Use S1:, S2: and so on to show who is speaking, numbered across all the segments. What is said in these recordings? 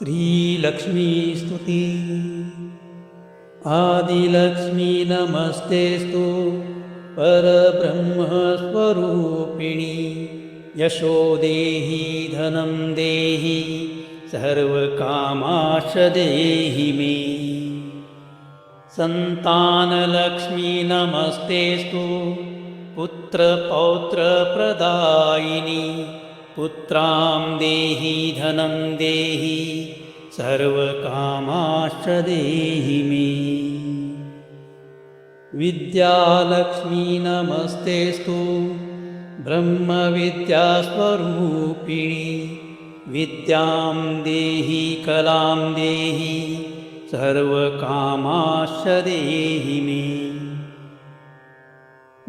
S1: श्रीलक्ष्मीस्तुति आदिलक्ष्मी नमस्तेस्तु परब्रह्मस्वरूपिणि। यशो देहि धनं देहि। सर्वकामाश देहि मे। सन्तानलक्ष्मी नमस्तेस्तु पुत्रपौत्रप्रदायिनि। पुत्रां देहि, धनं देहि, सर्वकामाश्च देहि मे। विद्यालक्ष्मी नमस्तेस्तु ब्रह्मविद्यास्वरूपिणि, विद्यां देहि, कलां देहि, सर्वकामाश्च देहि मे।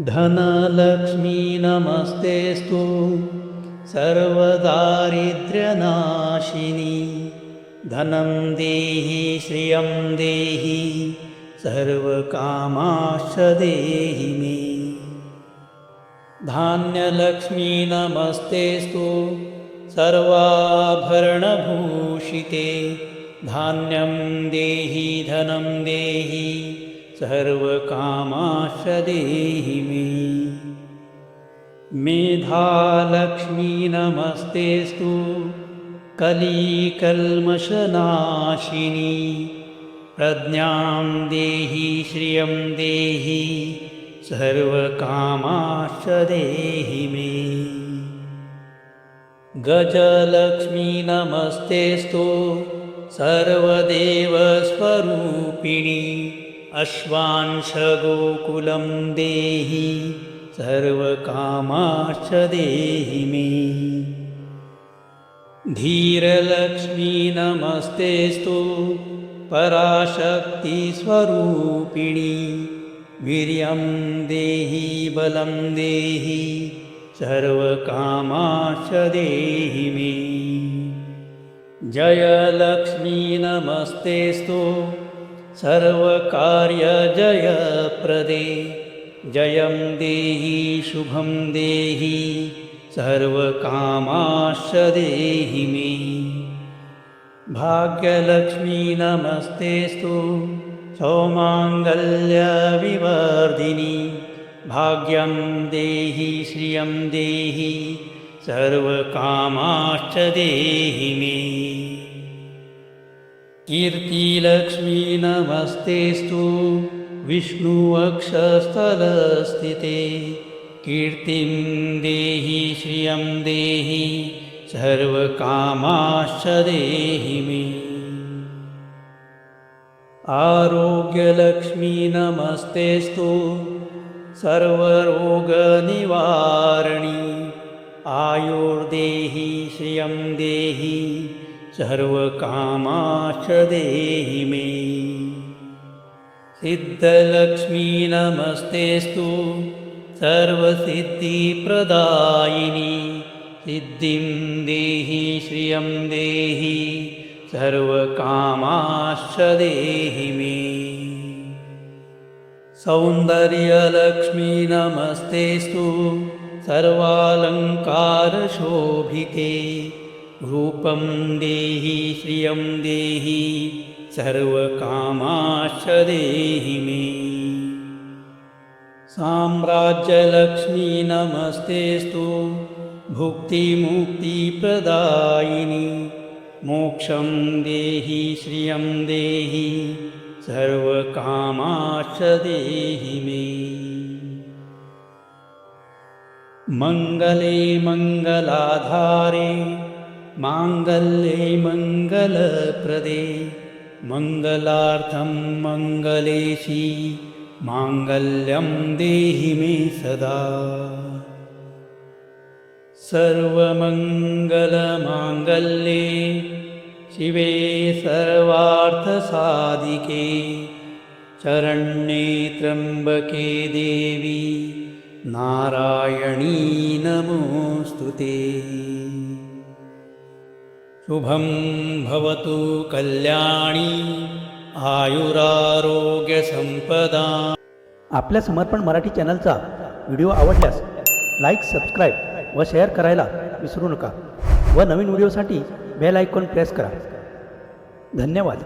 S1: धनलक्ष्मी नमस्तेस्तु सर्वदारिद्र्यनाशिनी। धनं देहि श्रियं देहि सर्वकामाश्च देहि मे धान्यलक्ष्मी नमस्तेस्तु सर्वाभरणभूषिते। धान्यं देहि धनं देहि सर्वकामाश्च देहि मे मेधालक्ष्मी नमस्तेस्तु कलीकल्मषनाशिनी। प्रज्ञां देहि श्रियं देहि सर्वकामाश्च देहि मे। गजलक्ष्मी नमस्तेस्तु सर्वदेवस्वरूपिणि अश्वांशगोकुलं देहि सर्वकामाश्च देहि मे धीरलक्ष्मी नमस्तेस्तु पराशक्तिस्वरूपिणि। वीर्यं देहि, बलं देहि सर्वकामाश्च देहि मे जयलक्ष्मी नमस्तेस्तु सर्वकार्यजयप्रदे। जयं देहि शुभं देहि सर्वकामाश्च देहि मे। भाग्यलक्ष्मी नमस्तेस्तु सौमाङ्गल्यविवर्धिनि। भाग्यं देहि श्रियं देहि सर्वकामाश्च देहि मे। कीर्तिलक्ष्मी नमस्तेस्तु विष्णुवक्षस्थलस्थिते। कीर्तिं देहि श्रियं देहि सर्वकामाश्च देहि मे। आरोग्यलक्ष्मी नमस्तेस्तु सर्वरोगनिवारणि। आयुर्देहि श्रियं देहि सर्वकामाश्च देहि मे सिद्धलक्ष्मी नमस्तेस्तु सर्वसिद्धिप्रदायिनि। सिद्धिं देहि श्रियं देहि सर्वकामाश्च देहि मे। सौन्दर्यलक्ष्मी नमस्तेस्तु सर्वालङ्कारशोभिते रूपं देहि श्रियं देहि सर्वकामाश्च देहि मे। साम्राज्यलक्ष्मी नमस्तेस्तु भुक्तिमुक्तिप्रदायिनि। मोक्षं देहि श्रियं देहि सर्वकामाश्च देहि मे। मङ्गले मङ्गलाधारे माङ्गल्ये मङ्गलप्रदे मङ्गलार्थं मङ्गलेशी माङ्गल्यं देहि मे सदा। सर्वमङ्गलमाङ्गल्ये शिवे सर्वार्थसाधिके शरण्ये त्र्यम्बके देवी नारायणी नमोऽस्तु ते शुभं भवतु कल्याणी आयुरारोग्यसंपदा
S2: आपल्या समर्पण मराठी चॅनलचा व्हिडिओ आवडल्यास लाईक सबस्क्राईब व शेअर करायला विसरू नका व नवीन व्हिडिओसाठी बेल आयकॉन प्रेस करा.
S1: धन्यवाद.